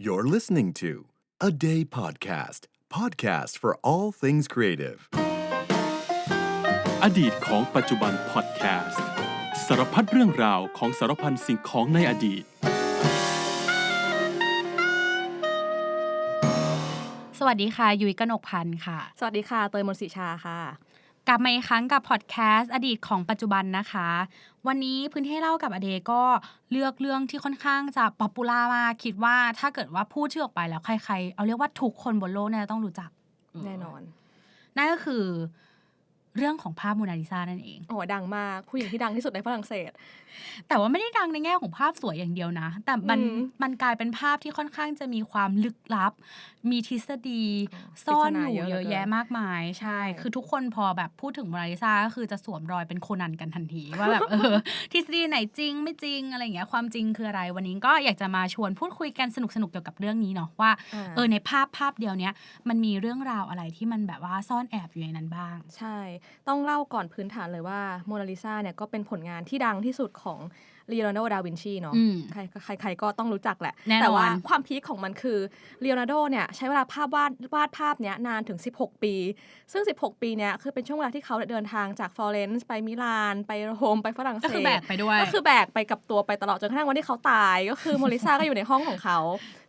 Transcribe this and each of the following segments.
You're listening to A Day Podcast, podcast for all things creative. อดีตของปัจจุบันพอดแคสต์สารพัดเรื่องราวของสารพันสิ่งของในอดีต สวัสดีค่ะ ยุ้ยกนกพันธ์ค่ะ สวัสดีค่ะ เตยมนต์ศรีชาค่ะ กลับมาอีกครั้งกับพอดแคสต์อดีตของปัจจุบันนะคะ วันนี้พื้นที่ให้เล่ากับอเดก็เลือกเรื่องที่ค่อนข้างจะป๊อปปูล่ามากคิดว่าถ้าเกิดว่าพูดชื่อออกไปแล้วใครๆ เอาเรียกว่าทุกคนบนโลกเนี่ยต้องรู้จักแน่นอน นั่นก็คือเรื่องของภาพโมนาลิซานั่นเองโอ้โหดังมากผู้หญิงที่ดังที่สุดในฝรั่งเศส แต่ว่าไม่ได้ดังในแง่ของภาพสวยอย่างเดียวนะ แต่มันอืมมันกลายเป็นภาพที่ค่อนข้างจะมีความลึกลับ มีทฤษฎีอ๋อซ่อนปริศนาอยู่เยอะเยอะเหลือเกินแยะมากมายใช่ใช่ คือทุกคนพอแบบพูดถึงโมนาลิซาก็คือจะสวมรอยเป็นโคนันกันทันทีว่าแบบเออทฤษฎีไหนจริงไม่จริงอะไรอย่างเงี้ยความจริงคืออะไรวันนี้ก็อยากจะมาชวนพูดคุยกันสนุกๆเกี่ยวกับเรื่องนี้เนาะว่าอ่าเออในภาพภาพเดียวเนี้ยมันมีเรื่องราวอะไรที่มันแบบว่าซ่อนแอบอยู่ในนั้นบ้าง ใช่ ต้องเล่าก่อนพื้นฐานเลยว่าโมนาลิซาเนี่ยก็เป็นผลงานที่ดังที่สุดของ ลีโอนาร์โดดาวินชีเนาะอืมใครใครใครก็ต้องรู้จักแหละแน่นอนแต่ว่าความพีคของมันคือลีโอนาร์โดเนี่ยใช้เวลาภาพวาดวาดภาพเนี้ยนานถึง 16 ปี ซึ่ง 16 ปีเนี่ยคือเป็นช่วงเวลาที่เขาเดินทางจากฟลอเรนซ์ไปมิลาน ไปโรมไปฝรั่งเศก็สคือแบกไปด้วยก็คือแบกไปกับตัวไปตลอดจนกระทั่งวันที่เขาตาย ก็คือโมลิซาก็อยู่ในห้องของเขา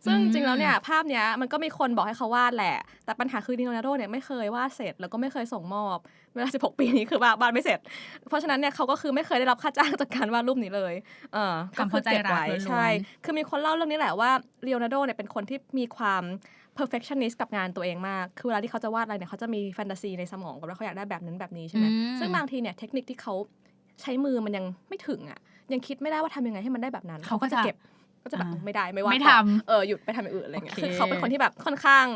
ซึ่งอืมจริงแล้วเนี่ยภาพเนี้ยมันก็มีคนบอกให้เขาวาดแหละ แต่ปัญหาคือดิโนนาร์โดเนี่ยไม่เคยวาดเสร็จ แล้วก็ไม่เคยส่งมอบเวลา 16 ปีนี้คือวาดวาดไม่เสร็จ เพราะฉะนั้นเนี่ยเขาก็คือไม่เคยได้รับค่าจ้างจากการวาดรูปนี้เลย เออความเข้าใจรักไว้ล้วนๆใช่ คือมีคนเล่าเรื่องนี้แหละว่าเลโอนาร์โดเนี่ยเป็นคนที่มีความ perfectionist กับงานตัวเองมาก คือเวลาที่เขาจะวาดอะไรเนี่ยเขาจะมีแฟนตาซีในสมองกับว่าเขาอยากได้แบบนั้นแบบนี้ใช่ไหมอืมซึ่งบางทีเนี่ยเทคนิคที่เขาใช้มือมันยังไม่ถึงอะ ยังคิดไม่ได้ว่าทำยังไงให้มันได้แบบนั้น เขาก็จะเก็บ ก็จะแบบอ่าไม่ได้ไม่ว่าไม่ต่อทำเออหยุดไปทำอย่างอื่นอะไรเงี้ยโอเคคือเขาเป็นคนที่แบบค่อนข้าง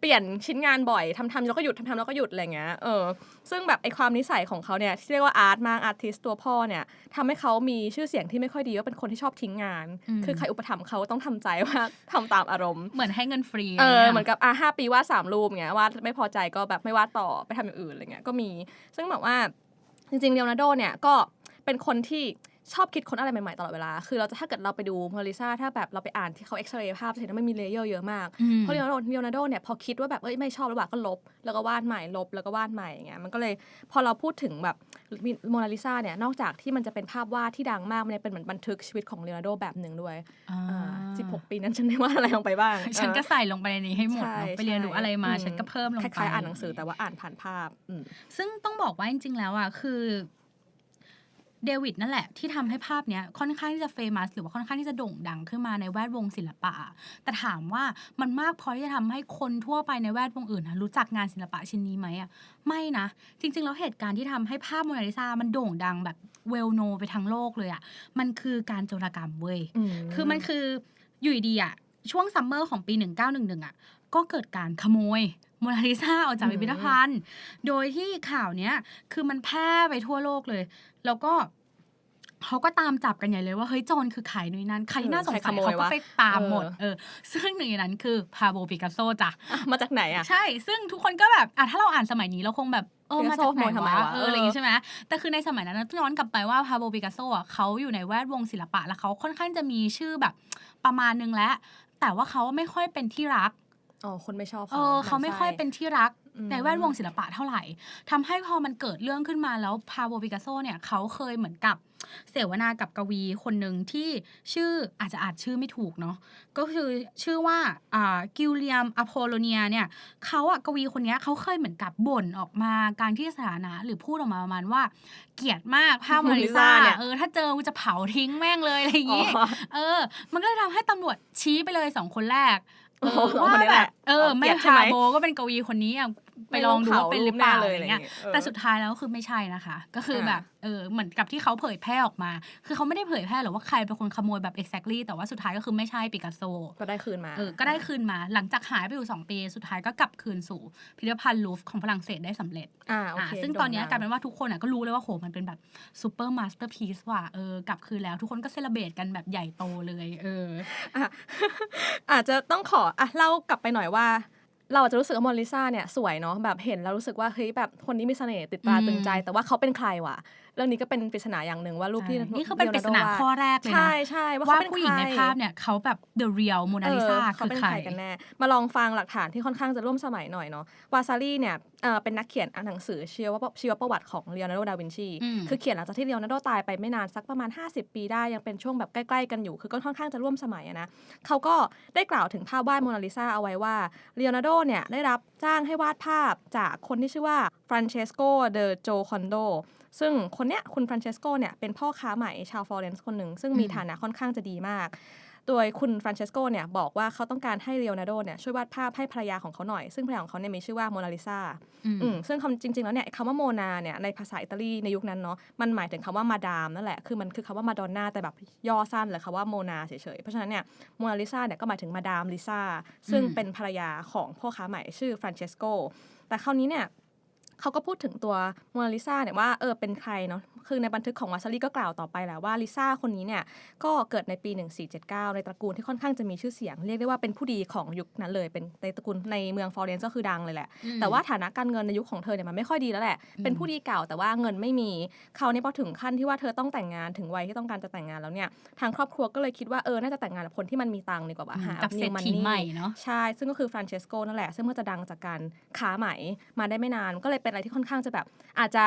เปลี่ยนชิ้นงานบ่อยทำทำแล้วก็หยุดทำทำแล้วก็หยุดอะไรเงี้ยเออซึ่งแบบไอความนิสัยของเขาเนี่ยที่เรียกว่าอาร์ตมากอาร์ติสตัวพ่อเนี่ยทำให้เขามีชื่อเสียงที่ไม่ค่อยดีว่าเป็นคนที่ชอบทิ้งงานอืมคือใครอุปถัมภ์เขาต้องทำใจว่าทำตามอารมณ์ เหมือนให้เงินฟรีเออนี่ยเหมือนกับอะห้าปีวาดสามรูปเงี้ยวาดไม่พอใจก็แบบไม่วาดต่อไปทำอย่างอื่นอะไรเงี้ยก็มี ซึ่งแบบว่าจริงๆเลโอนาร์โดเนี่ยก็เป็นคนที่ ชอบคิดค้นอะไรใหม่ ๆ ตลอดเวลา คือเราจะถ้าเกิดเราไปดูโมนาลิซาถ้าแบบเราไปอ่านที่เขาเอ็กซเรย์ภาพจะเห็นว่ามันมีเลเยอร์เยอะมากอืมเพราะเลโอนาร์โดเลโอนาร์โดเนี่ยพอคิดว่าแบบเอ้ยไม่ชอบแล้วว่าก็ลบ แล้วก็วาดใหม่ลบแล้วก็วาดใหม่อย่างเงี้ยมันก็เลยพอเราพูดถึงแบบโมนาลิซาเนี่ยนอกจากที่มันจะเป็นภาพวาดที่ดังมากมันยังเป็นเหมือนบันทึกชีวิตของเลโอนาร์โดแบบหนึ่งด้วยอ่าอ่า16ปีนั้นฉันได้วาดอะไรลงไปบ้าง ฉันก็เออใส่ลงไปในนี้ให้หมดใช่เนอะไปเรียนรู้อะไรมาใช่ฉันก็เพิ่มลงคไปล้ายๆอ่านหนังสือแต่ว่าอ่านผ่านภาพอืมซึ่งต้องบอกว่าจริงๆแล้วอะคือ เดวิดนั่นแหละที่ทำให้ภาพเนี้ยค่อนข้างที่จะเฟมัสหรือว่าค่อนข้างที่จะโด่งดังขึ้นมาในแวดวงศิลปะ แต่ถามว่ามันมากพอที่จะทำให้คนทั่วไปในแวดวงอื่นนะรู้จักงานศิลปะชิ้นนี้ไหมอะไม่นะ จริง ๆ แล้วเหตุการณ์ที่ทำให้ภาพโมนาลิซามันโด่งดังแบบเวลโนไปทั้งโลกเลยอะมันคือการโจรกรรมเว้ยคือมันคืออยู่ดีๆอะช่วงซัมเมอร์ของปี 1911 อะ ก็เกิดการขโมยโมนาลิซาออกจากอืมพิพิธภัณฑ์ โดยที่ข่าวเนี้ยคือมันแพร่ไปทั่วโลกเลย แล้วก็เขาก็ตามจับกันใหญ่เลยว่าเฮ้ยโจรคือใครนู่นนั่นใครที่น่าสงสัยใครขโมยเขาก็วะไปตามหมดเออเออซึ่งหนึ่งในนั้นคือพาโบปิกัสโซจ้ะอะมาจากไหนอะใช่ ซึ่งทุกคนก็แบบอะถ้าเราอ่านสมัยนี้เราคงแบบเออมาจากไหนปิกัสโซขโมยทำไมวะวะเอออะไรอย่างงี้เออใช่ไหมแต่คือในสมัยนั้นนะต้องย้อนกลับไปว่าพาโบปิกัสโซอะเขาอยู่ในแวดวงศิลปะแล้วเขาค่อนข้างจะมีชื่อแบบประมาณนึงแล้วแต่ว่าเขาไม่ค่อยเป็นที่รัก อ๋อคนไม่ชอบเออเขาไม่ค่อยเป็นที่รักอืม ในแวดวงศิลปะเท่าไหร่ทำให้พอมันเกิดเรื่องขึ้นมาแล้วพาโบปิกัสโซเนี่ยเขาเคยเหมือนกับเสวนากับกวีคนหนึ่งที่ชื่ออาจจะอ่านชื่อไม่ถูกเนาะก็คือชื่อว่าอ่ากิลเลียมอโพโลเนียเนี่ยเขาอะกวีคนเนี้ยเขาเคยเหมือนกับบ่นออกมาการที่สถานะ หรือพูดออกมาประมาณว่า เกลียดมากภาพโมนาลิซาเนี่ย เออถ้าเจอกูจะเผาทิ้งแม่งเลยอะไรอย่างอ๋องี้เออ มันก็เลยทำให้ตำรวจชี้ไปเลยสองคนแรกเอโอ้อโห ว่าคนนี้แบแหบละเออเอาไม่เกลียดใช่ไหพามโบก็เป็นกวีคนนี้อะ ไปลองดูว่าเป็นหรือเปล่าอะไรเงี้ยเออแต่สุดท้ายแล้วคือไม่ใช่นะคะ ก็คือแบบเออเหมือนกับที่เขาเผยแพร่ออกมา คือเขาไม่ได้เผยแพร่หรอกว่าใครเป็นคนขโมยแบบ exactly แต่ว่าสุดท้ายก็คือไม่ใช่ปิกัสโซ ก็ได้คืนมาเออก็ได้คืนมาหลังจากหายไปอยู่ 2 ปี สุดท้ายก็กลับคืนสู่พิพิธภัณฑ์ลูฟร์ของฝรั่งเศสได้สำเร็จอ่าโออ่าเคซึ่งตอนเนี้ยกลายเป็นว่าทุกคนอะก็รู้เลยว่าโหมันเป็นแบบซูเปอร์มาสเตอร์พีซว่ะเออกลับคืนแล้วทุกคนก็เซเลบรตกันแบบใหญ่โตเลย เอออะอาจจะต้องขออะเล่ากลับไปหน่อยว่า เราอาจจะรู้สึกว่าโมนาลิซาเนี่ยสวยเนาะแบบเห็นแล้วรู้สึกว่าเฮ้ยแบบคนนี้มีเสน่ห์ติดตาอืมตึงใจ แต่ว่าเขาเป็นใครวะ เรื่องนี้ก็เป็นปริศนาอย่างหนึ่งว่ารูปที่ใช่นี่คือเป็นปริศนาลีโอร์โดวดข้อแรกเลยใช่นะใช่ว่าว่าเขาเป็นผู้หญิงในใครภาพเนี่ยเขาแบบ the real โมนาลิซาเออคืเขาอเป็นใครใครกันแน่มาลองฟังหลักฐานที่ค่อนข้างจะร่วมสมัยหน่อยเนาะวาซารีเนี่ยเออเป็นนักเขียนหนังสือชีวประชีวประวัติของเลโอนาร์โดดาวินชีอืมคือเขียนหลังจากที่เลโอนาร์โดตายไปไม่นานสักประมาณ 50 ปีได้ยังเป็นช่วงแบบใกล้ๆกันอยู่ คือก็ค่อนข้างจะร่วมสมัยอะนะเขาก็ได้กล่าวถึงภาพวาดโมนาลิซาเอาไว้ว่าเลโอนาร์โดเนี่ยได้รับจ้างให้วาดภาพจากคนที่ชื่อว่าฟรานเชสโกเดโจคอนโด ซึ่งคนเนี้ยคุณฟรานเชสโกเนี่ยเป็นพ่อค้าไหมชาวฟลอเรนซ์คนหนึ่งซึ่งมีอืมฐานะค่อนข้างจะดีมาก โดยคุณฟรานเชสโกเนี่ยบอกว่าเขาต้องการให้เลโอนาร์โดเนี่ยช่วยวาดภาพให้ภรรยาของเขาหน่อย ซึ่งภรรยาของเขาเนี่ยมีชื่อว่าโมนาลิซาอืมอืมซึ่งคำจริง ๆ แล้วเนี่ยคำว่าโมนาเนี่ยในภาษาอิตาลีในยุคนั้นเนาะมันหมายถึงคำว่ามาดามนั่นแหละคือมันคือคำว่ามาดอนนาแต่แบบย่อสั้นเลยคำว่าโมนาเฉยๆเพราะฉะนั้นเนี่ยโมนาลิซาเนี่ยก็หมายถึงมาดามลิซาซึ่งอืมเป็นภรรยาของพ่อค้าใหม่ชื่อฟรานเชสโกแต่คราวนี้เนี่ย เขาก็พูดถึงตัวโมนาลิซาเนี่ยว่าเออเป็นใครเนาะคือในบันทึกของวาซารีก็กล่าวต่อไปแหละว่าลิซ่าคนนี้เนี่ยก็เกิดในปี 1479 ในตระกูลที่ค่อนข้างจะมีชื่อเสียง เรียกได้ว่าเป็นผู้ดีของยุคนั้นเลย เป็นในตระกูลในเมืองฟลอเรนซ์ก็คือดังเลยแหละอืมแต่ว่าฐานะการเงินในยุคของเธอเนี่ยมันไม่ค่อยดีแล้วแหละอืมเป็นผู้ดีเก่าแต่ว่าเงินไม่มีเขาเนี่ยพอถึงขั้นที่ว่าเธอต้องแต่งงานถึงวัยที่ต้องการจะแต่งงานแล้วเนี่ยทางครอบครัวก็เลยคิดว่าเออน่าจะแต่งงานกับคนที่มันมีตังค์ดีกว่าว่าหากับเศรษ new ฐี money ใหม่เนาะใช่ซึ่งก็คือฟรานเชสโกนั่นแหละซึ่งก็จะดังจากการค้าไหมมาได้ไม่นานก็เลยเป็นอะไรที่ค่อนข้างจะแบบอาจจะ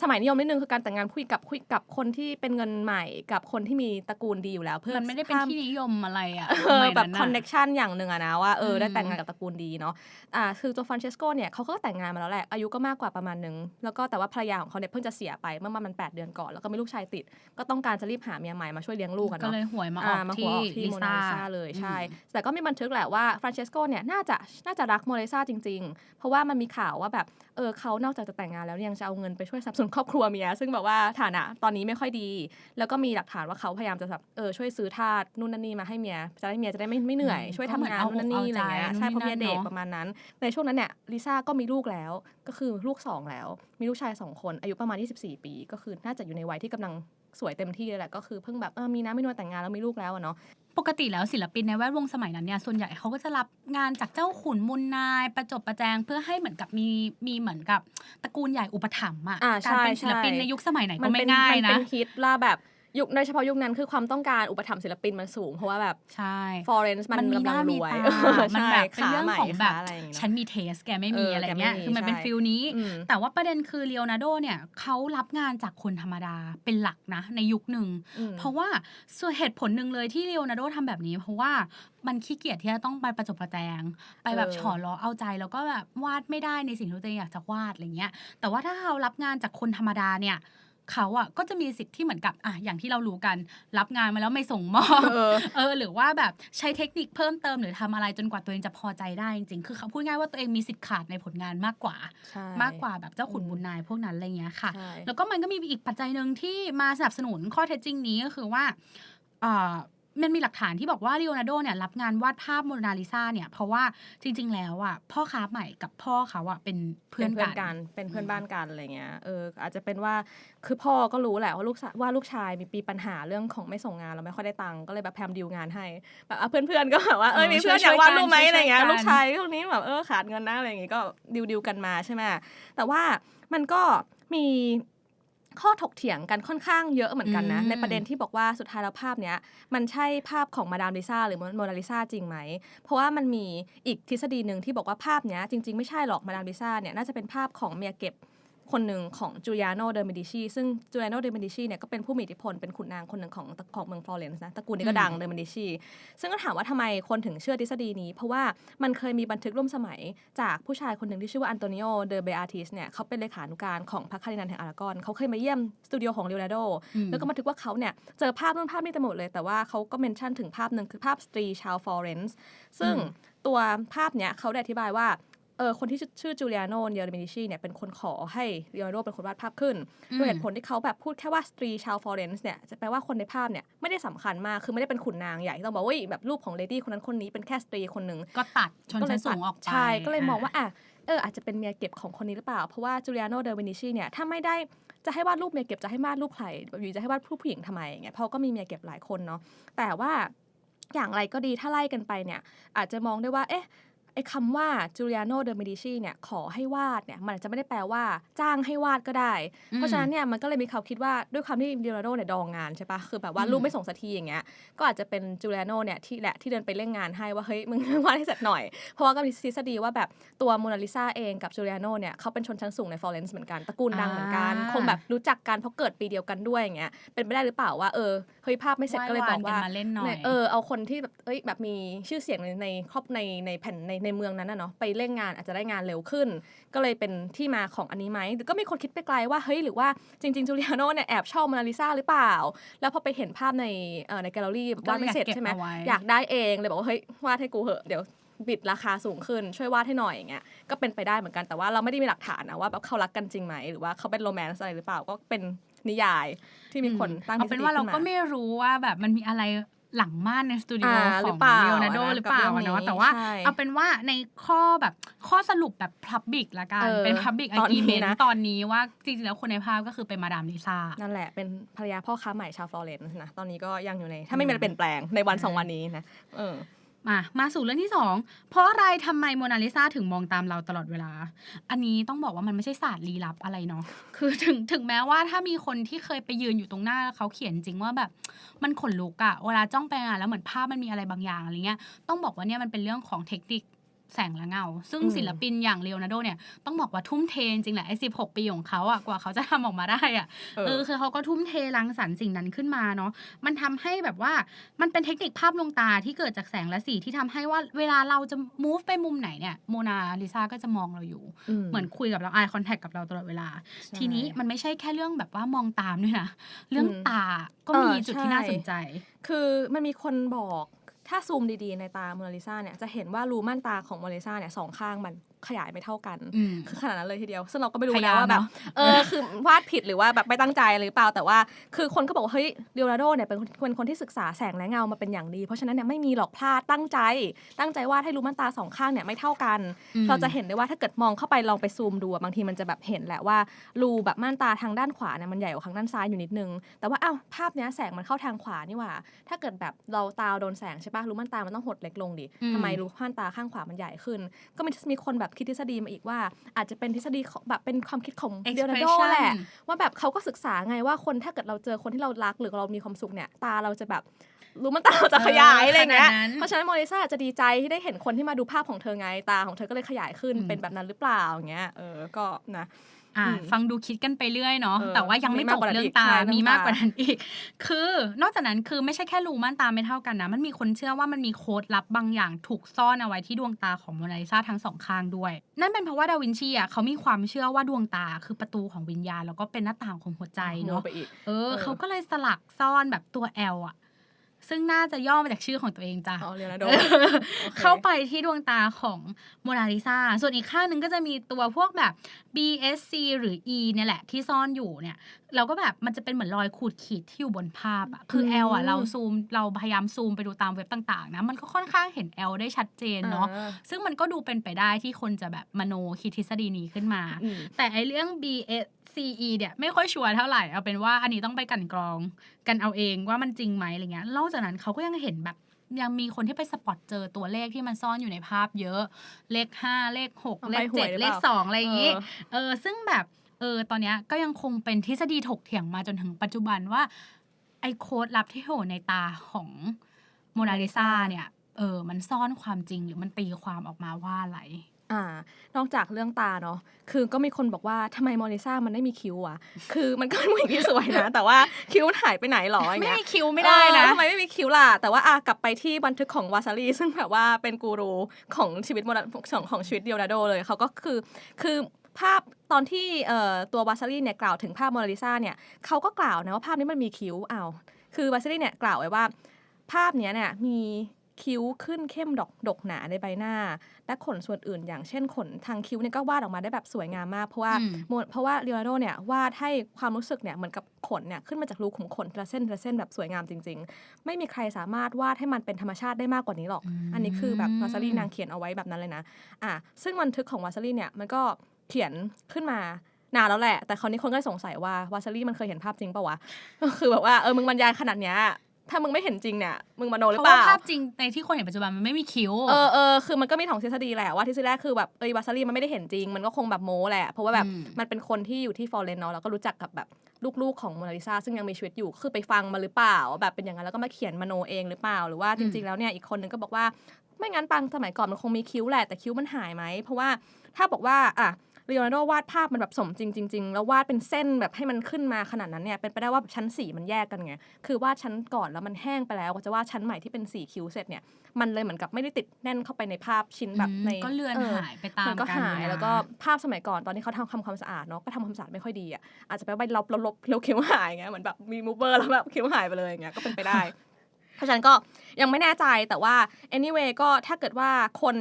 สมัยนิยมนิดนึงคือการแต่งงานคุยกับคุยกับคนที่เป็นเงินใหม่กับคนที่มีตระกูลดีอยู่แล้ว เพื่อมันไม่ได้เป็นข้ามที่นิยมอะไรอะเออสมัยแบบะคอนเน็ชันอย่างหนึ่งอะนะว่าเออได้อืมแต่งงานกับตระกูลดีเนาะอ่าคือตัวฟรานเชสโกเนี่ยเขาก็แต่งงานมาแล้วแหละอายุก็มากกว่าประมาณหนึงแล้วก็แต่ว่าภรรยาของเขาเนี่ยเพิ่งจะเสียไปเมื่อประมาณ8เดือนก่อนแล้วก็มีลูกชายติด ก็ต้องการจะรีบหาเมียใหม่มาช่วยเลี้ยงลูกอะก็เนาะเลยหวยมาออกมาหัที่วออกที่ลิโมนาซ่าลิซาเลยใช่อืมแต่ก็มีบันทึกแหละว่าฟรานเชสโกเนี่ยน่าจะน่าจะรักโมนาลิซาจริง ๆ เพราะว่ามันมีข่าวว่าแบบเออเขานอกจากจะแต่งงานแล้วเนี่ยยังจะเอาเงินไปช่วยสนับสนุนครอบครัวเมียซึ่งแบบว่าฐานะตอนนี้ไม่ค่อยดี แล้วก็มีหลักฐานว่าเขาพยายามจะแบบเออช่วยซื้อทาสนู่นนั่นนี่มาให้เมียจะได้เมียจะได้ไม่ไม่เหนื่อยอืมช่วยก็ทำเหมือนงานเอานู่นนั่นนี่อะไรเงี้ยเอาใจใช่เพราะนู่นนี่เมียเด็กนั่นเนอะประมาณนั้น ในช่วงนั้นเนี่ยลิซ่าก็มีลูกแล้วก็คือลูกสองแล้ว มีลูกชายสองคนอายุประมาณ 24 ปี ก็คือน่าจะอยู่ในวัยที่กำลังสวยเต็มที่เลยแหละก็คือเพิ่งแบบเออมีน้าไม่นวลแต่งงานแล้วมีลูกแล้วอะเนาะ ปกติแล้วศิลปินในแวดวงสมัยนั้นเนี่ยส่วนใหญ่เขาก็จะรับงานจากเจ้าขุนมุนนาย ประจบประแจงเพื่อให้เหมือนกับมีมีเหมือนกับตระกูลใหญ่อุปถัมภ์อะอ่าการเป็นใช่ศิลปินใช่ ในยุคสมัยไหนก็ไม่ง่ายนะ มันเป็นฮิตล่าแบบ ยุคโดยเฉพาะยุคนั้นคือความต้องการอุปถัมภ์ศิลปินมันสูง เพราะว่าแบบใช่ฟอเรนซ์มันมันมีหกำลัน้างรมีวยตาเออมันใช่แบบเป็นเรื่องของแบบขาใหม่ขาอะไรอย่างเงี้ยฉันมีเทสแกไม่มีเออออะไรเงี้ยแกไม่มีคือมันเป็นใช่ฟิลนี้อืมแต่ว่าประเด็นคือเลโอนาร์โดเนี่ยเขารับงานจากคนธรรมดาเป็นหลักนะในยุคหนึ่งอืมเพราะว่าส่วนเหตุผลหนึ่งเลยที่เลโอนาร์โดทำแบบนี้ เพราะว่ามันขี้เกียจที่จะต้องไปประจบประแจง ไปแบบเออฉอล้อเอาใจแล้วก็แบบวาดไม่ได้ในสิ่งที่ตัวเองอยากจะวาดอะไรเงี้ยแต่ว่าถ้าเขารับงานจากคนธรรมดาเนี่ย เขาอะก็จะมีสิทธิ์ที่เหมือนกับอะอย่างที่เรารู้กัน รับงานมาแล้วไม่ส่งมอบเออเออหรือว่าแบบใช้เทคนิคเพิ่มเติมหรือทำอะไรจนกว่าตัวเองจะพอใจได้จริงๆคือเขาพูดง่ายว่าตัวเองมีสิทธิ์ขาดในผลงานมากกว่าใช่มากกว่าแบบเจ้าขุนอืมบุญนายพวกนั้นอะไรเงี้ยค่ะใช่แล้วก็มันก็มีอีกปัจจัยหนึ่งที่มาสนับสนุนข้อเท็จจริงนี้ก็คือว่าเอ่อ มันมีหลักฐานที่บอกว่าลีโอนาร์โดเนี่ยรับงานวาดภาพโมนาลิซาเนี่ย เพราะว่าจริง ๆ แล้วอะพ่อค้าใหม่กับพ่อเขาอะเป็นเพื่อนเป็นกันเป็นเพื่อนบ้านกันอะไรเงี้ยเอออาจจะเป็นว่าคือพ่อก็รู้แหละว่าลูกชายว่าลูกชายมีปีปัญหาเรื่องของไม่ส่งงานแล้วไม่ค่อยได้ตังค์ก็เลยแบบแพมดีลงานให้แบบอะเพื่อนๆก็แบบว่าเอ้ยเออมีเพื่อนช่อวยๆยากวาดกันรูปไหมช่วยๆอะไรเงี้ยกันลูกชายพวกนี้แบบเออขาดเงินนะอะไรอย่างงี้ก็ดิวดิวๆกันมาใช่ไหมแต่ว่ามันก็มี ข้อถกเถียงกันค่อนข้างเยอะเหมือนกันนะอืมในประเด็นที่บอกว่าสุดท้ายแล้วภาพเนี้ยมันใช่ภาพของมาดามลิซ่าหรือโมนาลิซาจริงไหม เพราะว่ามันมีอีกทฤษฎีหนึ่งที่บอกว่าภาพเนี้ยจริง ๆ ไม่ใช่หรอกมาดามลิซ่าเนี่ยน่าจะเป็นภาพของเมียเก็บ คนหนึ่งของจูเลียโนเดอเมดิชีซึ่งจูเลียโนเดอเมดิชีเนี่ยก็เป็นผู้มีอิทธิพลเป็นขุนนางคนหนึ่งของของเมืองฟลอเรนซ์นะตระกูลนี้ก็ดังเดอเมดิชีซึ่งก็ถามว่าทำไมคนถึงเชื่อทฤษฎีนี้ เพราะว่ามันเคยมีบันทึกร่วมสมัยจากผู้ชายคนหนึ่งที่ชื่อว่าอันโตนิโอเดอเบอาติสเนี่ยเขาเป็นเลขานุการของพระคารินันแห่งอารากอนเขาเคยมาเยี่ยมสตูดิโอของเลโอนาร์โดอืมแล้วก็บันทึกว่าเขาเนี่ยเจอภาพนู่นภาพนี่เต็มหมดเลย แต่ว่าเขาก็เมนชั่นถึงภาพหนึ่งคือภาพสตรีชาวฟลอเรนซ์ซึ่งอืมตัวภาพเนี้ยเขาได้อธิบายว่าเออคนที่ชื่อชื่อจูเลียโนเดียร์เมดิชีเนี่ยเป็นคนขอให้เดียโนเป็นคนวาดภาพขึ้นด้วยเหตุผลที่เขาแบบพูดแค่ว่าสตรีชาวฟลอเรนซ์เนี่ยจะแปลว่าคนในภาพเนี่ยไม่ได้สำคัญมากคือไม่ได้เป็นขุนนางใหญ่ที่ต้องบอกว่าอุ๊ยแบบรูปของเลดี้คนนั้นคนนี้เป็นแค่สตรีคนหนึ่งก็ตัดชนก็เลชั้ยนสูงออกไปใช่ก็เลยมองว่าอะเอออาจจะเป็นเมียเก็บของคนนี้หรือเปล่า เพราะว่าจูเลียโนเดอร์วินิชีเนี่ยถ้าไม่ได้จะให้วาดรูปเมียเก็บจะให้วาดรูปใครแบบอยู่จะให้วาดรูปผู้หญิงทำไมอย่างเงี้ยเพราะก็มีเมียเก็บหลายคนเนาะแต่ว่าอย่างไรก็ดีถ้าไล่กันไปเนี่ยอาจจะมองได้ว่าเอ๊ะ ไอ้คำว่าจูเลียโนเดอ Medici เนี่ยขอให้วาดเนี่ยมันอาจจะไม่ได้แปลว่าจ้างให้วาดก็ได้อืมเพราะฉะนั้นเนี่ยมันก็เลยมีเขาคิดว่าด้วยความที่เดียโนเนี่ยดองงานใช่ปะคือแบบว่าอืมรูปไม่ส่งสักทีอย่างเงี้ยก็อาจจะเป็นจูเลียโนเนี่ยที่แหละที่เดินไปเร่งงานให้ว่าเฮ้ยมึงวาดให้เสร็จหน่อย เพราะว่าก็มีทฤษฎีว่าแบบตัวโมนาลิซาเองกับจูเลียโนเนี่ยเขาเป็นชนชั้นสูงในฟลอเรนซ์เหมือนกันตระกูลดังเหมือนกันอ่าคงแบบรู้จักกันเพราะเกิดปีเดียวกันด้วยอย่างเงี้ยเป็นไปได้หรือเปล่าว่าเออเฮ้ยภาพไม่เสร็จก็เลยบอกว่านมาเล่นหน่อยเออเอาคนที่แบบเอ้ยแบบมีชื่อเสียงในในครอบในในแผ่นในในเมืองนั้นนะเนาะไปเร่งงานอาจจะได้งานเร็วขึ้น ก็เลยเป็นที่มาของอันนี้ไหมหรือก็มีคนคิดไปไกลว่าเฮ้ยหรือว่าจริงๆจูเลียโนเนี่ยแอบชอบโมนาลิซาหรือเปล่า แล้วพอไปเห็นภาพในเอ่อในแกลเลอรี่วาดไม่เสร็จใช่ไหมก็เลยอยากเก็บเอาไว้อยากได้เองเลยบอกว่าเฮ้ยวาดให้กูเหอะเดี๋ยวบิดราคาสูงขึ้นช่วยวาดให้หน่อยอย่างเงี้ยก็เป็นไปได้เหมือนกันแต่ว่าเราไม่ได้มีหลักฐานนะว่าแบบเขารักกันจริงไหมหรือว่าเขาเป็นโรแมนต์อะไรหรือเปล่าก็เป็นนิยายที่มีคนตั้งเอาเป็นว่าทฤษฎีเราขึ้นก็มาไม่รู้ว่าแบบมันมีอะไร หลังม่านในสตูดิโออ่าขหรืองอเปล่าเลโอนาร์โดนะหรือเปล่ากับเรื่องอะเนาะนี้แต่ว่าใช่เอาเป็นว่าในข้อแบบข้อสรุปแบบ Public ละกันเออเป็น Public ตอนนี้ Agreement นะตอนนี้ว่าจริงๆแล้วคนในภาพก็คือเป็นมาดามลิซ่านั่นแหละเป็นภรรยาพ่อค้าใหม่ชาวฟลอเรนซ์นะตอนนี้ก็ยังอยู่ใน ถ้าไม่มีอะไรเปลี่ยนแปลงในวันสองวันนี้นะเออ มามาสู่เรื่องที่สองเพราะอะไรทำไมโมนาลิซาถึงมองตามเราตลอดเวลา อันนี้ต้องบอกว่ามันไม่ใช่ศาสตร์ลี้ลับอะไรเนาะ คือถึงถึงแม้ว่าถ้ามีคนที่เคยไปยืนอยู่ตรงหน้าเขาเขียนจริงว่าแบบมันขนลุกอะเวลาจ้องไปอะแล้วเหมือนภาพมันมีอะไรบางอย่างอะไรเงี้ย ต้องบอกว่าเนี่ยมันเป็นเรื่องของเทคนิค แสงและเงา ซึ่งอืมศิลปินอย่างเลโอนาร์โดเนี่ยต้องบอกว่าทุ่มเทจริงๆแหละไอ้สิปีของเขาอะกว่าเขาจะทำออกมาได้อะเอเอออคือเขาก็ทุ่มเทรังสรรค์สิ่งนั้นขึ้นมาเนาะมันทำให้แบบว่ามันเป็นเทคนิคภาพลวงตาที่เกิดจากแสงและสีที่ทำให้ว่าเวลาเราจะ move ไปมุมไหนเนี่ยโมนาลิซาก็จะมองเราอยู่ เหมือนคุยกับเรา eye contact กับเราตลอดเวลาใช่ทีนี้มันไม่ใช่แค่เรื่องแบบว่ามองตามด้วยนะเรื่องอืมตาก็เออมีจุดที่น่าใช่สนใจ คือมันมีคนบอก ถ้าซูมดีๆในตาโมนาลิซาเนี่ยจะเห็นว่ารูม่านตาของโมนาลิซาเนี่ยสองข้างมัน ขยายไม่เท่ากันอืมคือขนาดนั้นเลยทีเดียว ซึ่งเราก็ไม่รู้พยายานะมว่าแบบเนอะเออ คือวาดผิดหรือว่าแบบไม่ตั้งใจหรือเปล่า แต่ว่า คือคนก็บอกว่าเฮ้ยเดโอนาร์โดเนี่ยเป็นคนเป็นคนที่ศึกษาแสงและเงามาเป็นอย่างดี เพราะฉะนั้นเนี่ยไม่มีหรอกพลาดตั้งใจ ตั้งใจวาดให้รูม่านตาสองข้างเนี่ยไม่เท่ากันอืมเราจะเห็นได้ว่าถ้าเกิดมองเข้าไปลองไปซูมดูอะบางทีมันจะแบบเห็นแหละว่ารูแบบม่านตาทางด้านขวาเนี่ยมันใหญ่กว่าทางด้านซ้ายอยู่นิดนึง แต่ว่าอ้าวภาพเนี้ยแสงมันเข้าทางขวานี่หว่า ถ้าเกิดแบบเราตาโดนแสงใช่ปะรูม่านตามันต้องหดเล็กลงดิอืมทำไมรูม่านตาข้างขวามันใหญ่ขึ้น ก็มีมีคนแบบคิดทฤษฎีมาอีกว่า อาจจะเป็นทฤษฎีของแบบเป็นความคิดของเดโอนาร์โด Expression แหละว่าแบบเขาก็ศึกษาไงว่าคนถ้าเกิดเราเจอคนที่เรารักหรือเรามีความสุขเนี่ยตาเราจะแบบรู้มันตาเราจะขยายอะไรเงี้ยขนาดนั้นเพราะฉะนั้นโมนาลิซาจะดีใจที่ได้เห็นคนที่มาดูภาพของเธอไงตาของเธอก็เลยขยายขึ้นอืมเป็นแบบนั้นหรือเปล่าอย่างเงี้ยเออก็นะ อ่าอืมฟังดูคิดกันไปเรื่อยเนาะเออแต่ว่ายังไม่มีจมากบกว่านั้นเรื่ออีงกตาใช่เรื่องมีมากตากว่านั้นอีก คือนอกจากนั้นคือไม่ใช่แค่รูม่านตาไม่เท่ากันนะ มันมีคนเชื่อว่ามันมีโค้ดลับบางอย่างถูกซ่อนเอาไว้ที่ดวงตาของโมนาลิซาทั้งสองข้างด้วย นั่นเป็นเพราะว่าดาวินชีอะเขามีความเชื่อว่าดวงตาคือประตูของวิญญาณแล้วก็เป็นหน้าต่างของหัวใจเนาะโไปอีกเออเออเขาก็เลยสลักซ่อนแบบตัว L อะ ซึ่งน่าจะย่อมาจากชื่อของตัวเองจ้ะอ๋อเรียนนะโดเข้าไปที่ดวงตาของโมนาลิซาส่วนอีกข้างหนึงก็จะมีตัวพวกแบบ B S C หรือ E เนี่ยแหละที่ซ่อนอยู่เนี่ย เราก็แบบมันจะเป็นเหมือนรอยขูดขีดที่อยู่บนภาพอะคืออืม L อะเราซูมเราพยายามซูมไปดูตามเว็บต่างๆนะมันก็ค่อนข้างเห็น L ได้ชัดเจนเนาะอ่ซึ่งมันก็ดูเป็นไปได้ที่คนจะแบบมโนคิดทฤษฎีนี้ขึ้นมาอืมแต่ไอเรื่อง B S C E เนี่ยไม่ค่อยชัวร์เท่าไหร่เอาเป็นว่าอันนี้ต้องไปกลันกรองกันเอาเองว่ามันจริงไหมอะไรเงี้ยนอกจากนั้นเขาก็ยังเห็นแบบยังมีคนที่ไปสปอตเจอตัวเลขที่มันซ่อนอยู่ในภาพเยอะ เลขห้าเลขหกเอาเลไปขหวยเจ็ดหรือเลเปขล่าสองอะไรอย่างงี้ เออเออซึ่งแบบ เออตอนเนี้ยก็ยังคงเป็นทฤษฎีถกเถียงมาจนถึงปัจจุบันว่า ไอ้โค้ดลับที่อยู่ในตาของโมนาลิซาเนี่ยเออมันซ่อนความจริงหรือมันตีความออกมาว่าอะไรอ่านอกจากเรื่องตาเนาะ คือก็มีคนบอกว่าทำไมโมนาลิซามันไม่มีคิ้วอะ คือมันก็เป็นผู้หญิงที่สวยนะ แต่ว่าคิ้วมันหายไปไหนหรออย่างไม่เงี้ยมีคิวไม่ได้นะเออทำไมไม่มีคิ้วล่ะ แต่ว่าอะกลับไปที่บันทึกของวาซารีซึ่งแบบว่าเป็นกูรูของชีวิตโมนาของของชีวิตเดียวนาโดเลย เขาก็คือ คือ ภาพตอนที่เอ่อตัววาซารีเนี่ยกล่าวถึงภาพโมนาลิซาเนี่ยเขาก็กล่าวนะว่าภาพนี้มันมีคิ้วอ้าวคือวาซารีเนี่ยกล่าวไว้ว่า ภาพเนี้ยเนี่ยมีคิ้วขึ้นเข้มดอกดกหนาในใบหน้า และขนส่วนอื่น อย่างเช่นขนทางคิ้วเนี่ยก็วาดออกมาได้แบบสวยงามมาก เพราะว่าอืมโมเพราะว่าเลโอนาร์โดเนี่ยวาดให้ความรู้สึกเนี่ยเหมือนกับขนเนี่ยขึ้นมาจากรูขุมขนทีละเส้นทีละเส้นแบบสวยงามจริง ๆ ไม่มีใครสามารถวาดให้มันเป็นธรรมชาติได้มากกว่านี้หรอกอืมอันนี้คือแบบวาซารีนางเขียนเอาไว้แบบนั้นเลยนะอะซึ่งบันทึกของวาซารีเนี่ยมันก็ เขียนขึ้นมานานแล้วแหละ แต่คราวนี้คนก็เลยสงสัยว่าวาซารีมันเคยเห็นภาพจริงปะวะคือแบบว่าเออมึงบรรยายขนาดเนี้ยถ้ามึงไม่เห็นจริงเนี่ยมึงมโนหเพรือราะเปว่าล่าภาพจริงในที่คนเห็นปัจจุบันมันไม่มีคิ้วเออเออคือมันก็มีสองทฤษฎีแหละว่าทฤษฎีแรกคือแบบเอยวาซารีมันไม่ได้เห็นจริง มันก็คงแบบโม้แหละเพราะว่าแบบอืมมันเป็นคนที่อยู่ที่ฟอร์เรนเนาะแล้วก็รู้จักกับแบบลูกๆของโมนาลิซาซึ่งยังมีชีวิตอยู่คือไปฟังมาหรือเปล่าว่า แบบเป็นอย่างนั้นแล้วก็มาเขียนมโนเองหรือเปล่าหรือว่าจริง ๆแล้วเนี่ยอีกคนนึงก็บอกว่า ไม่งั้นปังสมัยก่อนมันคงมีคิ้วแหละแต่คิ้วมันหายไหมเพราะว่าถ้าบอกว่าอะเลโอนาร์โดวาดภาพมันแบบสมจริงจริงๆแล้ววาดเป็นเส้นแบบให้มันขึ้นมาขนาดนั้นเนี่ยเป็นไปได้ว่าชั้นสีมันแยกกันไงคือวาดชั้นก่อนแล้วมันแห้งไปแล้วก็จะวาดชั้นใหม่ที่เป็นสีคิ้วเสร็จเนี่ยมันเลยเหมือนกับไม่ได้ติดแน่นเข้าไปในภาพชิ้นแบบอืมในก็เลือนหายไปตามมันก็กาลหายเวลาแล้วก็ภาพสมัยก่อนตอนที่เขาทำทำความสะอาดเนาะก็ทำความสะอาดไม่ค่อยดีอะอาจจะไปไปลบลบลบแล้วคิ้วหายไงเหมือนแบบมีมูเบอร์แล้วแบบคิ้วหายไปเลยอย่างเงี้ยก็เป็นไปได้เพ ราะฉะนั้นก็ยังไม่แน่ใจแต่ว่า anyway ก็ถ้าเกิดว่าคน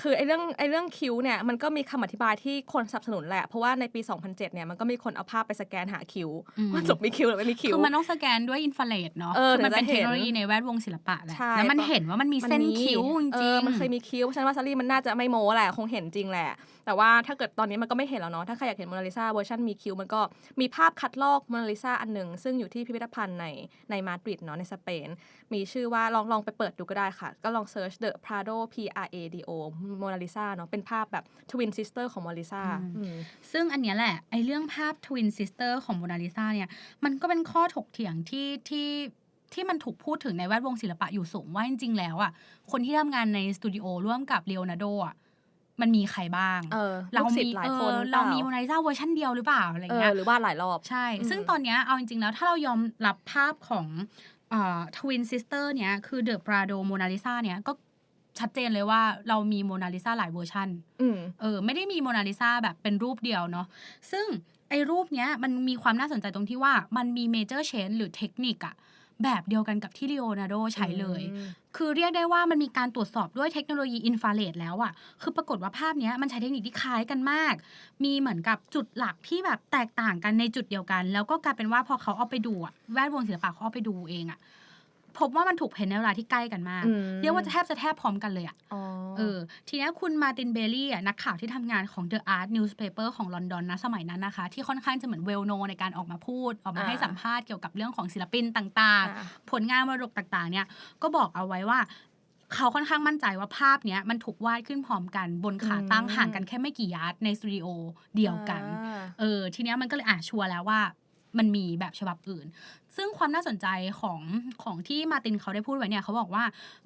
คือไอ้เรื่องไอ้เรื่องคิ้วเนี่ยมันก็มีคำอธิบายที่คนสนับสนุนแหละ เพราะว่าในปี 2007 เนี่ยมันก็มีคนเอาภาพไปสแกนหาคิ้วอืมว่าสรุปมีคิ้วหรือไม่มีคิ้วคือมันต้องสแกนด้วยอินฟราเรดเนาะเออคือมันถึงจะเป็นเทคโนโลเห็ยีนในแวดวงศิลปะแหละใช่แล้วมันเห็นว่ามันมีเส้นคิ้วจเอริองมันเคยๆมีคิ้วฉะนันว่าซารีมันน่าจะไม่โม้แหละคงเห็นจริงแหละแต่ว่าถ้าเกิดตอนนี้มันก็ไม่เห็นแล้วเนาะถ้าใครอยากเห็นโมนาลิซาเวอร์ชันมีคิ้วมันก็มีภาพคัดลอกโมนาลิซาอันหนึ่งซึ่งอยู่ที่พิพิธภัณฑ์ในในมาดริดเนาะในสเปน มีชื่อว่าลองลองไปเปิดดูก็ได้ค่ะ ก็ลองเซิร์ช The Prado P R A D O โมนาลิซาเนาะเป็นภาพแบบ Twin Sister ของโมนาลิซาอืมซึ่งอันเนี้ยแหละไอเรื่องภาพ Twin Sister ของโมนาลิซาเนี่ยมันก็เป็นข้อถกเถียงที่ที่ที่มันถูกพูดถึงในแวดวงศิลปะอยู่สูงว่าจริงๆแล้วอะคนที่ทำงานในสตูดิโอร่วมกับเลโอนาร์โดอะ มันมีใครบ้าง เออเราลูกศิษมีย์หลายเอคนอหปเราล่มีโมนาลิซาเวอร์ชันเดียวหรือเปล่าอะไรเอเงี้อยหรือว่าหลายรอบใช่อืมซึ่งตอนเนี้ยเอาจริงๆแล้วถ้าเรายอมรับภาพของทวินซิสเตอร์เนี้ยคือเดอะปราโดโมนาลิซาเนี่ยก็ชัดเจนเลยว่าเรามีโมนาลิซาหลายเวอร์ชันอืมเออไม่ได้มีโมนาลิซาแบบเป็นรูปเดียวเนาะซึ่งไอ้รูปเนี้ยมันมีความน่าสนใจตรงที่ว่ามันมีเมเจอร์เชนหรือเทคนิคอะ แบบเดียวกันกับที่ลีโอนาร์โดใช้เลยอืมคือเรียกได้ว่ามันมีการตรวจสอบด้วยเทคโนโลยีอินฟราเรดแล้วอะคือปรากฏว่าภาพเนี้ยมันใช้เทคนิคที่คล้ายกันมาก มีเหมือนกับจุดหลักที่แบบแตกต่างกันในจุดเดียวกัน แล้วก็กลายเป็นว่าพอเขาเอาไปดูอะแวดวงศิลปะเขาเอาไปดูเองอะ พบว่ามันถูกเพ้นในเวลาที่ใกล้กันมากอืมเรียกว่าจะแทบจะแทบพร้อมกันเลยอะอ๋อเออ ทีเนี้ยคุณมาร์ตินเบลลี่อะนักข่าวที่ทำงานของ The Art Newspaper ของลอนดอนนะสมัยนั้นนะคะ ที่ค่อนข้างจะเหมือนเวลโนในการออกมาพูด ออกมาอ่าให้สัมภาษณ์เกี่ยวกับเรื่องของศิลปินต่างอ่าๆผลงานมรดกต่างๆ เนี่ย ก็บอกเอาไว้ว่าเขาค่อนข้างมั่นใจว่าภาพเนี้ยมันถูกวาดขึ้นพร้อมกันบนขาตั้งอืมห่างกันแค่ไม่กี่ยาร์ดในสตูดิโอเดียวกันอ่าเออ ทีเนี้ยมันก็เลยอะชัวร์แล้วว่า มันมีแบบฉบับอื่น ซึ่งความน่าสนใจของของที่มาร์ตินเขาได้พูดไว้เนี่ยเขาบอกว่า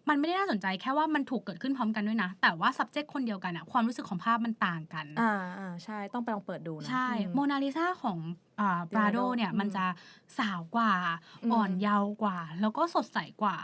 มันไม่ได้น่าสนใจแค่ว่ามันถูกเกิดขึ้นพร้อมกันด้วยนะ แต่ว่า subject คนเดียวกันอะความรู้สึกของภาพมันต่างกัน อ่าอ่าใช่ต้องไปลองเปิดดูนะ ใช่อืมโมนาลิซาของอ่าปราโด Prado เนี่ยอืมมันจะสาวกว่าอืมอ่อนเยาว์กว่า แล้วก็สดใสกว่า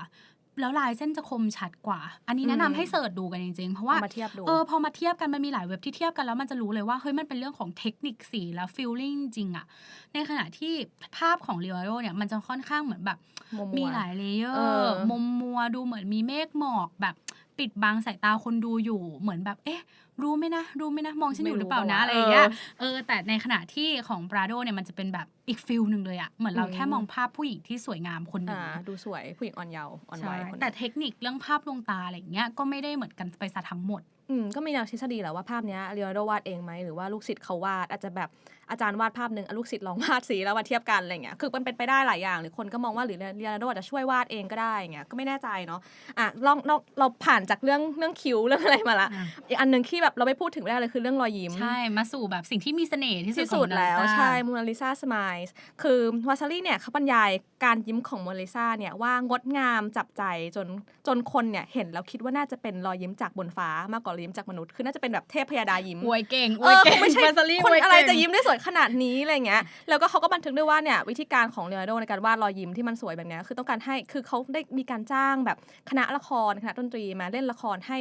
แล้วลายเส้นจะคมชัดกว่า อันนี้แนะนำอืมให้เสิร์ชดูกันจริงๆ เพราะว่าเอามาเทียบดูเออพอมาเทียบกันมันมีหลายเว็บที่เทียบกันแล้วมันจะรู้เลยว่าเฮ้ยมันเป็นเรื่องของเทคนิคสีแล้วฟีลลิ่งจริงอะในขณะที่ภาพของเรียโรเนี่ยมันจะค่อนข้างเหมือนแบบมัวๆมีหลายเลเยอเอร์อมุมมัวดูเหมือนมีเมฆหมอกแบบ ปิดบังสายตาคนดูอยู่เหมือนแบบ เอ๊ะ รู้ไหมนะรู้ไหมนะมองฉันอยู่หรือเปล่านะอะไรอย่างเงี้ยเออแต่ในขณะที่ของปราโดเนี่ยมันจะเป็นแบบอีกฟิลหนึ่งเลยอะเหมือนเราอืมแค่มองภาพผู้หญิงที่สวยงามคนหนึ่อ่างดูสวยผู้หญิงอ่อนเยาว์อ่อนใช่วัยคนหนึ่งแต่เทคนิคเรื่องภาพลวงตาอะไรอย่างเงี้ยก็ไม่ได้เหมือนกันไปซะทั้งหมดอืมก็มีแนวทฤษฎีแหละว่าภาพเนี้ยเรียนโดวาดเองไหมหรือว่าลูกศิษย์เขาวาดอาจจะแบบ อาจารย์วาดภาพหนึ่งอะลูกศิษย์ลองวาดสีแล้วมาเทียบกันอะไรเงี้ยคือมันเป็นไปได้หลายอย่าง หรือคนก็มองว่าหรือเรียนโดอาจจะช่วยวาดเองก็ได้เงี้ยก็ไม่แน่ใจเนาะอะลองลองเราผ่านจากเรื่องเรื่องคิ้วเรื่องอะไรมาละอะอีกอันหนึ่งที่แบบเราไม่พูดถึงไม่ได้เลยคือเรื่องรอยยิ้มใช่มาสู่แบบสิ่งที่มีเสน่ห์ที่สุดที่ของสุดแล้ว Mona Lisa ใช่โมนาลิซาสมายคือวาซารีเนี่ยเขาบรรยายการยิ้มของโมนาลิซาเนี่ยว่างดงามจับใจจนจนคนเนี่ยเห็นแล้วคิดว่าน่าจะเป็นรอยยิ้มจากบนฟ้ามากกว่ารอยยิ้มจากมนุษย์คือน่าจะเป็นแบบเทพพยาดายิ้มอวยเก่งอเอวยอเก่คงงไม่ใช่วาซารี่คนวยอะไรเก่งจะยิ้มได้สวยขนาดนี้อะไรเงี้ยแล้วก็เขาก็บันทึกด้วยว่าเนี่ยวิธีการของเลโอนาร์โดในการวาดรอยยิ้มที่มันสวยแบบเนี้ยคือต้องการให้คือเขาได้มีการจ้างแบบคณะละครคณะดนตรีมาเล่นละครให้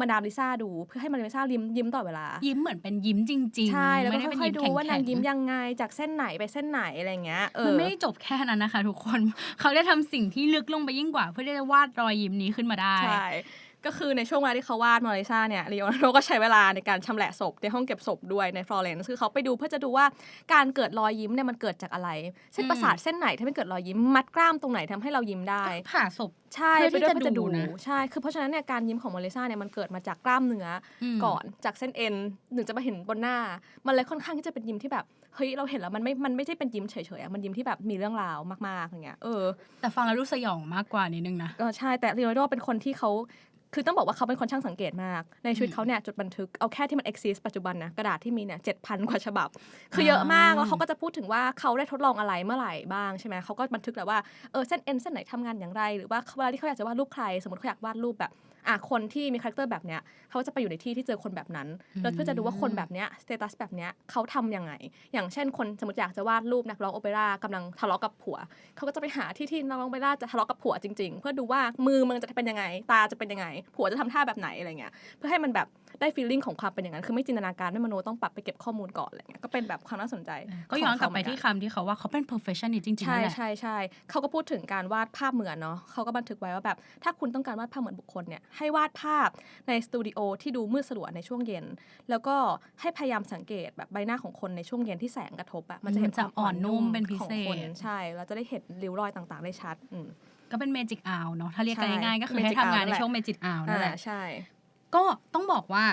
มาดามลิซ่าดูเพื่อให้มาดามลิซ่ายิ้มยิ้มตลอดเวลา ยิ้มเหมือนเป็นยิ้มจริงๆ ใช่ แล้วก็ไม่ได้เป็นค่อยยิ้มๆดูแข็งๆว่านางยิ้มยังไง จากเส้นไหนไปเส้นไหนอะไรเงี้ยเอมันอไม่ได้จบแค่นั้นนะคะ ทุกคนเขาได้ทำสิ่งที่ลึกลงไปยิ่งกว่า เพื่อที่จะวาดรอยยิ้มนี้ขึ้นมาได้ใช่ ก็คือในช่วงเวลาที่เขาวาดโมนาลิซาเนี่ยลีโอนาร์โดก็ใช้เวลาในการชำแหละศพในห้องเก็บศพด้วยในฟลอเรนซ์คือเขาไปดูเพื่อจะดูว่าการเกิดรอยยิ้มเนี่ยมันเกิดจากอะไร เส้นประสาทเส้นไหนที่ไม่เกิดรอยยิ้มมัดกล้ามตรงไหนทำให้เรายิ้มได้ผ่าศพใช่เพื่อที่ไปด้วยจะเพื่อจะดูดูนะใช่คือเพราะฉะนั้นเนี่ยการยิ้มของโมนาลิซาเนี่ยมันเกิดมาจากกล้ามเนื้ออมก่อนจากเส้นเอ็นถึงจะมาเห็นบนหน้า มันเลยค่อนข้างที่จะเป็นยิ้มที่แบบเฮ้ยเราเห็นแล้วมันไม่ มันไม่ใช่เป็นยิ้มเฉยๆอะมันยิ้มที่แบบมีเรื่องราวมากๆอย่างเงี้ยเออแต่ฟังแล้วรู้สยองมากกว่านิดนึงนะก็ใช่แต่ลีโอนาร์โดเป็นคนที่เขา คือต้องบอกว่าเขาเป็นคนช่างสังเกตมาก ในชีวิตเขาเนี่ยจดบันทึกเอาแค่ที่มัน exist ปัจจุบันนะกระดาษที่มีเนี่ยเจ็ดพันกว่าฉบับ คือเยอะมากอ่าแล้วเขาก็จะพูดถึงว่าเขาได้ทดลองอะไรเมื่อไหร่บ้างใช่ไหมเขาก็บันทึกแหละว่าเออเส้นเอ็นเส้นไหนทำงานอย่างไร หรือว่าเวลาที่เขาอยากจะวาดรูปใคร สมมติเขาอยากวาดรูปแบบ อะคนที่มีคาแรคเตอร์แบบเนี้ยเขาจะไปอยู่ในที่ที่เจอคนแบบนั้นแล้วเพื่อจะดูว่าคนแบบเนี้ยสเตตัสแบบเนี้ยเขาทำยังไง อย่างเช่น คนสมมติอยากจะวาดรูปนักร้องโอเปร่ากำลังทะเลาะกับผัวเขาก็จะไปหาที่ที่นักร้องโอเปร่าจะทะเลาะกับผัวจริง ๆ เพื่อดูว่ามือมันจะเป็นยังไง ตาจะเป็นยังไง ผัวจะทำท่าแบบไหนอะไรเงี้ยเพื่อให้มันแบบได้ฟีลลิ่งของความเป็นอย่างนั้น คือไม่จินตนาการไม่มโนต้องปรับไปเก็บข้อมูลก่อนอะไรเงี้ยก็เป็นแบบความน่าสนใจ ก็ย้อนกลับไปของเขาเหมืที่นคำที่เขาว่าเขาเป็น perfectionist จริงๆใช่นั่นแหละใช่ใช่เขาก็พูดถึงการวาดภาพเหมือนเนาะเขาก็บันทึกไว้ว่าแบบถ้าคุณต้องการวาดภาพเหมือนบุคคลเนี่ยให้วาดภาพในสตูดิโอที่ดูมืดสลัวในช่วงเย็น แล้วก็ให้พยายามสังเกตแบบใบหน้าของคนในช่วงเย็นที่แสงกระทบอะมันจะเห็นมันจะความอ่อนอ่อนนุ่นุ่มมเป็นพิของเศษคนใช่เราจะได้เห็นริ้วรอยต่างๆ ได้ชัดอืมก็เป็น magic hour เนาะถ้าเรียกกันใช่ง่ายๆก็คือให้ magic ทำงาน hour ในช่วง magic hour นั่นแหละอ่าใช่ ก็ต้องบอกว่า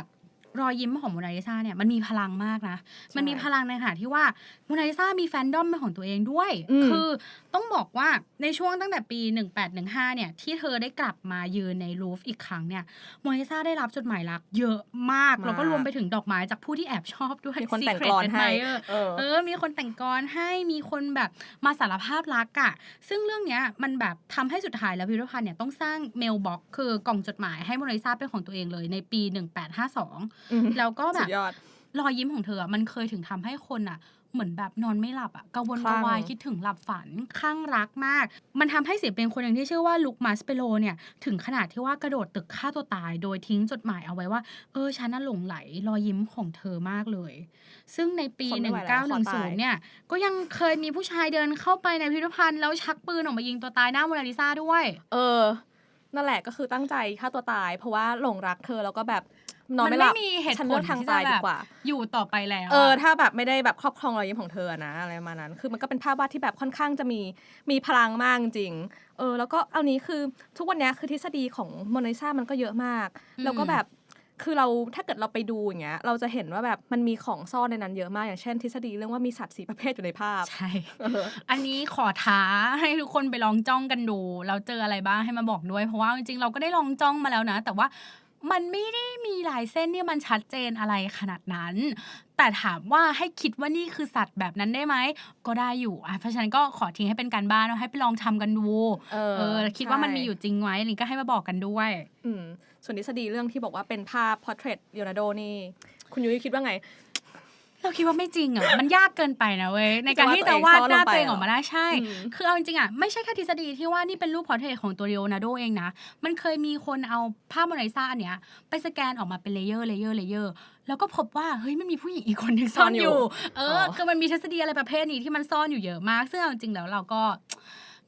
รอยยิ้มของโมนาลิซาเนี่ยมันมีพลังมากนะ มันมีพลังในขณะที่ว่าโมนาลิซามีแฟนดอมเป็นของตัวเองด้วยอืมคือต้องบอกว่าในช่วงตั้งแต่ปี 1815 เนี่ย ที่เธอได้กลับมายืนในลูฟอีกครั้งเนี่ยโมนาลิซาได้รับจดหมายรักเยอะมาก แล้วก็รวมไปถึงดอกไม้จากผู้ที่แอบชอบด้วยมีคนแต่ง Secret กลอนให้ Admirer เออเออ มีคนแต่งกรให้มีคนแบบมาสารภาพรักอะซึ่งเรื่องเนี้ยมันแบบทำให้สุดท้ายแล้วพิพิธภัณฑ์เนี่ยต้องสร้างเมลบ็อกคือกล่องจดหมายให้โมนาลิซาเป็นของตัวเองเลยในปี 1852อืมแล้วก็แบสุบดยอดรอยยิ้มของเธออะมันเคยถึงทำให้คนอะ เหมือนแบบนอนไม่หลับอะกังวลคกลั่ระงวายคิดถึงหลับฝันข้างรักมาก มันทำให้ศิลปินคนหนึ่งที่ชื่อว่าลุคมาสเปโลเนี่ย ถึงขนาดที่ว่ากระโดดตึกฆ่าตัวตาย โดยทิ้งจดหมายเอาไว้ว่า เออฉันน่ะหลงไหลรอยยิ้มของเธอมากเลย ซึ่งในปีทนไม่ไหวแล้วขอตาย1910 เนี่ย ก็ยังเคยมีผู้ชายเดินเข้าไปในพิพิธภัณฑ์แล้วชักปืนออกมายิงตัวตายหน้าโมนาลิซาด้วย เออนั่นแหละก็คือตั้งใจฆ่าตัวตาย เพราะว่าหลงรักเธอแล้วก็แบบ นอนมันไม่หไม่ลับมีเหตุฉันผเลืลอกทางที่ตาจะยแบดีบกว่า อยู่ต่อไปแล้ว เอออะถ้าแบบไม่ได้แบบครอบครองรอยยิ้มของเธอนะอะไรประมาณนั้น คือมันก็เป็นภาพวาดที่แบบค่อนข้างจะมีมีพลังมากจริง เออ แล้วก็เอานี้คือทุกวันเนี้ยคือทฤษฎีของโมนาลิซามันก็เยอะมาก แล้วก็แบบคือเราถ้าเกิดเราไปดูอย่างเงี้ย เราจะเห็นว่าแบบมันมีของซ่อนในนั้นเยอะมากอย่างเช่น ทฤษฎีเรื่องว่ามีสัตว์สีประเภทอยู่ในภาพ ใช่เอออันนี้ขอท้าให้ทุกคนไปลองจ้องกันดู เราเจออะไรบ้างให้มาบอกด้วย เพราะว่าจริงๆเราก็ได้ลองจ้องมาแล้วนะ แต่ว่า มันไม่ได้มีลายเส้นที่มันชัดเจนอะไรขนาดนั้น แต่ถามว่าให้คิดว่านี่คือสัตว์แบบนั้นได้ไหม ก็ได้อยู่อะเพราะฉะนั้นก็ขอทิ้งให้เป็นการบ้านว่าให้ไปลองทำกันดู เออเออคิดว่ามันใช่มีอยู่จริงไหมอันนี้ก็ให้มาบอกกันด้วย อืมส่วนทฤษฎีเรื่องที่บอกว่าเป็นภาพ portrait เลโอนาร์โดนี่ คุณยุ้ยคิดว่าไง เราคิดว่าไม่จริงอะ มันยากเกินไปนะเว้ย ในการที่จะวาดหน้าตัวเองออกมาได้ใช่อืมคือเอาจริงๆอะ ไม่ใช่แค่ทฤษฎีที่ว่านี่เป็นรูปพอร์เทรตของตัวเลโอนาร์โดเองนะ มันเคยมีคนเอาภาพโมนาลิซาอันเนี้ย ไปสแกนออกมาเป็นเลเยอร์เลเยอร์เลเยอร์แล้วก็พบว่าเฮ้ยมันมีผู้หญิงอีกคนหนึงซ่อนอยู่เออออคือมันมีทฤษฎีอะไรประเภทนี้ที่มันซ่อนอยู่เยอะมาก ซึ่งเอาจริงๆแล้วเราก็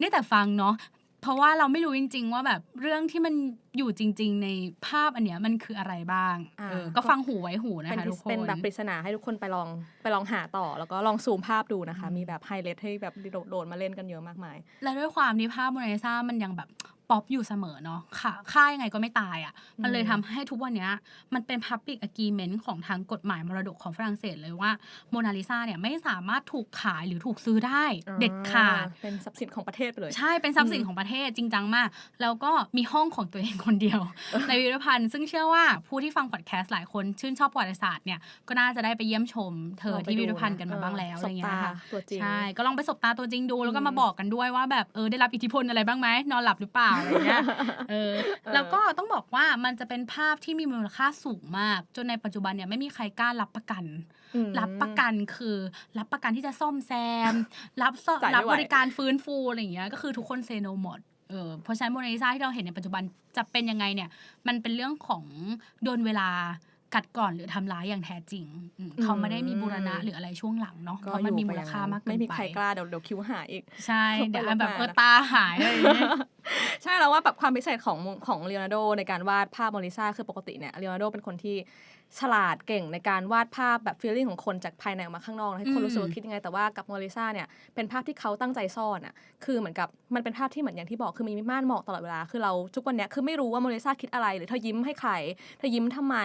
นี่แต่ฟังเนาะ เพราะว่าเราไม่รู้จริง ๆ ว่าแบบเรื่องที่มันอยู่จริง ๆ ในภาพอันเนี้ยมันคืออะไรบ้างอ่าเออก็ฟังหูไว้หูนะเป็นคะทุกคนเป็นแบบปริศนาให้ทุกคนไปลองไปลองหาต่อ แล้วก็ลองซูมภาพดูนะคะ มีแบบไฮไลท์ให้แบบโดดๆมาเล่นกันเยอะมากมาย แล้วด้วยความที่ภาพโมนาลิซามันยังแบบ ป๊อปอยู่เสมอเนาะค่ะค่ายังไงก็ไม่ตายอะ่ะ มันเลยอืมทำให้ทุกวันเนี้ย มันเป็น Public Agreement ของทางกฎหมายมรดกของฝรั่งเศสเลยว่าโมนาลิซาเนี่ยไม่สามารถถูกขายหรือถูกซื้อได้เด็ดขาดอ่เป็นทรัพย์สินของประเทศไปเลย ใช่เป็นทรัพย์สินอืมของประเทศจริงจังมาก แล้วก็มีห้องของตัวเองคนเดียว ในพิพิธภัณฑ์ซึ่งเชื่อว่าผู้ที่ฟังพอดแคสต์หลายคนชื่นชอบประวัติศาสตร์เนี่ยก็น่าจะได้ไปเยี่ยมชม เธอลองไปที่พิพิธดูภัณฑ์นะกันมาเออบ้างแล้วสอะไรบเงี้ยตาค่ะตัวจริงใช่ก็ลองไปสบตาตัวจริงดูแล้วก็อืมมาบอกกันด้วยว่าแบบเออได้รับอิทธิพลอะไรบ้างไหมนอนหลับหรือเปล่าอะไรเงี้ยเออแล้วก็ต้องบอกว่ามันจะเป็นภาพที่มีมูลค่าสูงมาก จนในปัจจุบันเนี่ยไม่มีใครกล้ารับประกันอืมรับประกันคือรับประกันที่จะซ่อมแซม รับซ่อจ่ายไม่รับไหวบริการฟื้นฟูอะไรอย่างเงี้ยก็คือทุกคนเซโนหมดเออเพราะฉะนั้นโมนาลิซาที่เราเห็นในปัจจุบันจะเป็นยังไงเนี่ย มันเป็นเรื่องของโดนเวลา กัดก่อนหรือทำร้ายอย่างแท้จริงอืมเขาไม่ได้มีบูรณะหรืออะไรช่วงหลังเนาะเพราะมันมีมูลค่ามากเกินไม่มีไปใครกล้าเดี๋ยวเดี๋ยวคิวหายอีก ใช่ เดี๋ยวอันแบบไปเอลอบมาตาหายอะไรอย่างเงี้ยใช่แล้วว่าแบบความพิเศษของของเลโอนาร์โดในการวาดภาพโมนาลิซาคือปกติเนี่ยเลโอนาร์โดเป็นคนที่ ฉลาดเก่งในการวาดภาพแบบฟีลลิ่งของคนจากภายในออกมาข้างนอกให้คนรู้สึกว่าคิดยังไง แต่ว่ากับโมนาลิซาเนี่ยเป็นภาพที่เขาตั้งใจซ่อนอะคือเหมือนกับมันเป็นภาพที่เหมือนอย่างที่บอกคือมีม่านหมอกตลอดเวลาคือเราทุกวันเนี้ยคือไม่รู้ว่าโมนาลิซาคิดอะไร หรือเธอยิ้มให้ใครเธอยิ้มทำไม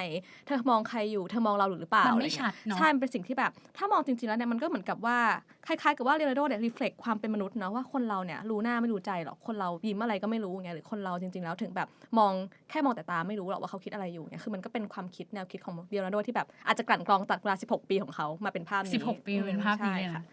เธอมองใครอยู่เธอมองเราหรือเปล่ามันไม่อะไรเงี้ยชัดเนอะใช่มันเป็นสิ่งที่แบบ ถ้ามองจริงๆแล้วเนี่ยมันก็เหมือนกับว่าคล้ายๆกับว่าเรโอนาร์โดเนี่ยรีเฟล็กความเป็นมนุษย์เนาะว่าคนเราเนี่ยรู้หน้าไม่รู้ใจหรอกคนเรายิ้มอะไรก็ไม่รู้ไงหรือคนเราจริง ๆ แล้วถึงแบบมองแค่มองแต่ตาไม่รู้หรอกว่าเขาคิดอะไรอยู่ไงคือมันก็เป็นความคิดแนวคิดของเรโอนาร์โดที่แบบอาจจะกลั่นกรองจากเวลา 16 ปีของเขามาเป็นภาพนี้สิบหกปีเป็นภาพนี้เลยใช่นะค่ะ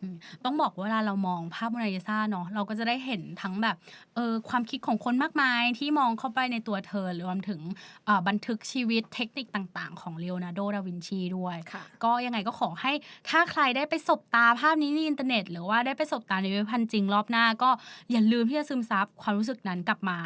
อืมต้องบอกว่าเวลาเรามองภาพโมนาลิซาเนาะเราก็จะได้เห็นทั้งแบบเออความคิดของคนมากมายที่มองเข้าไปในตัวเธอรวมถึงเอ่อบันทึกชีวิตเทคนิคต่างๆ ของเลโอนาร์โด ดาวินชีด้วยค่ะก็ยังไงก็ขอให้ถ้าใครได้ไปสบตาภาพนี้ในอินเทอร์เน็ต หรือว่าได้ไปสบตาในพิพิธภัณฑ์จริงรอบหน้า ก็อย่าลืมที่จะซึมซับความรู้สึกนั้นกลับมา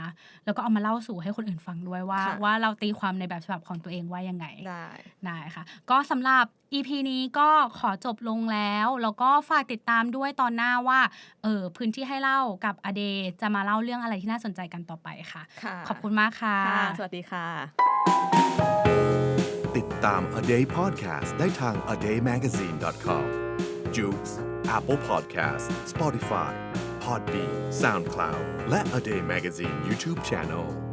แล้วก็เอามาเล่าสู่ให้คนอื่นฟังด้วยว่าค่ะว่าเราตีความในแบบฉบับของตัวเองว่ายังไงได้ได้ค่ะ ก็สำหรับ EP นี้ก็ขอจบลงแล้ว แล้วก็ฝากติดตามด้วยตอนหน้าว่าเออพื้นที่ให้เล่ากับอเดจะมาเล่าเรื่องอะไรที่น่าสนใจกันต่อไปค่ะค่ะขอบคุณมากค่ะค่ะ สวัสดีค่ะ ติดตาม A Day Podcast ได้ทาง a day magazine com j o o x Apple Podcast Spotify Podbean SoundCloud และ A Day Magazine YouTube Channel